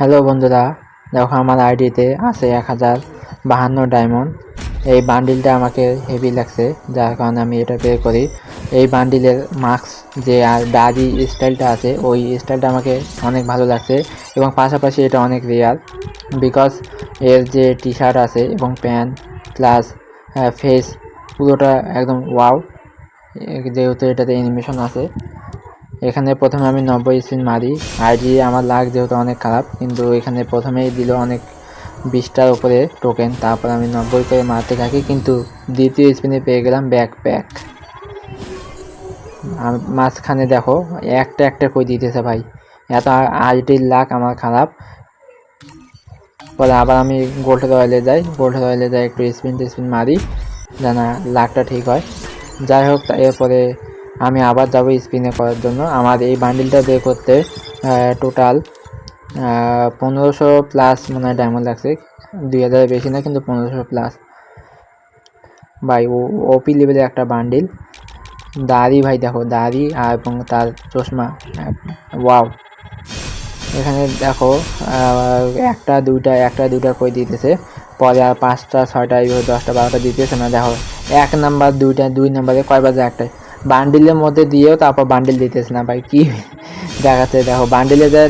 Hello বন্ধুরা, দেখো আমার আইডিতে আছে এক হাজার বাহান্ন ডায়মন্ড। এই বান্ডিলটা আমাকে হেভি লাগছে, যার কারণে আমি এটা পে করি। এই বান্ডিলের মাস্ক যে আর দাড়ি স্টাইলটা আছে, ওই স্টাইলটা আমাকে অনেক ভালো লাগছে এবং পাশাপাশি এটা অনেক রেয়ার। বিকজ এর যে টি শার্ট আছে এবং প্যান্ট প্লাস ফেস, পুরোটা একদম ওয়াও। যেহেতু এটাতে অ্যানিমেশন আছে। এখানে প্রথমে আমি নব্বই স্পিন মারি। আইডি আমার লাগ যেহেতু অনেক খারাপ, কিন্তু এখানে প্রথমেই দিল অনেক বিশটার উপরে টোকেন তারপর আমি নব্বই করে মারতে থাকি, কিন্তু দ্বিতীয় স্পিনে পেয়ে গেলাম ব্যাক প্যাক মাঝখানে দেখো, একটা একটা করে দিতেছে ভাই। এত আইডির লাক আমার খারাপ। পরে আবার আমি গোল্ড রয়েলে যাই। গোল্ড রয়েলে যাই, একটু স্পিন টিস্পিন মারি, যেন লাকটা ঠিক হয়। যাই হোক, এরপরে আমি আবার যাব স্পিনে করার জন্য। আমার এই বান্ডিলটা বের করতে টোটাল পনেরোশো প্লাস মনে হয় ডায়মন্ড লাগছে। দুই হাজারের বেশি না, কিন্তু পনেরোশো প্লাস ভাই, ও ওপি লেভেলের একটা বান্ডিল দাড়ি ভাই, দেখো, দাড়ি আর এবং তার চশমা। ওয়াও এখানে দেখো একটা, দুইটা একটা, দুইটা করে দিতেছে। পরে আর পাঁচটা, ছয়টা এইভাবে দশটা, বারোটা দিতেছে না। দেখো, এক নাম্বার দুইটা, দুই নাম্বারে কয় বাজে একটাই বান্ডিলের মধ্যে দিয়েও তারপর বান্ডিল দিতেছে না ভাই, কি দেখাচ্ছে, দেখো বান্ডিলে যা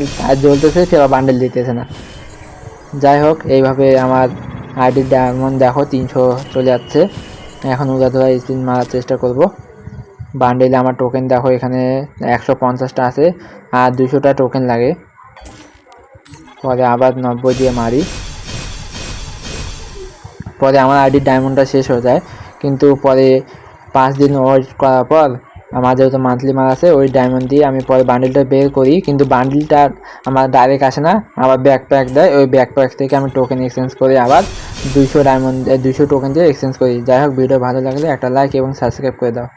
জ্বলতেছে, সে বান্ডিল দিতেছে না। যাই হোক, এইভাবে আমার আইডির ডায়মন্ড দেখো, তিনশো চলে যাচ্ছে। এখন উদাধরা স্পিন মারার চেষ্টা করব। বান্ডিলে আমার টোকেন দেখো, এখানে একশো পঞ্চাশটা আছে, আর দুশোটা টোকেন লাগে। পরে আবার নব্বই দিয়ে মারি। পরে আমার আইডির ডায়মন্ডটা শেষ হয়ে যায়, কিন্তু পরে পাঁচ দিন ওয়েট করার পর আমার যেহেতু মান্থলি মাল আছে, ওই ডায়মন্ড দিয়ে আমি পরে বান্ডিলটা বের করি। কিন্তু বান্ডিলটা আমার ডাইরেক্ট আসে না আবার ব্যাকপ্যাক দেয়। ওই ব্যাকপ্যাক থেকে আমি টোকেন এক্সচেঞ্জ করে আবার দুইশো ডায়মন্ড দুইশো টোকেন দিয়ে এক্সচেঞ্জ করি। যাই হোক, ভিডিও ভালো লাগলে একটা লাইক এবং সাবস্ক্রাইব করে দাও।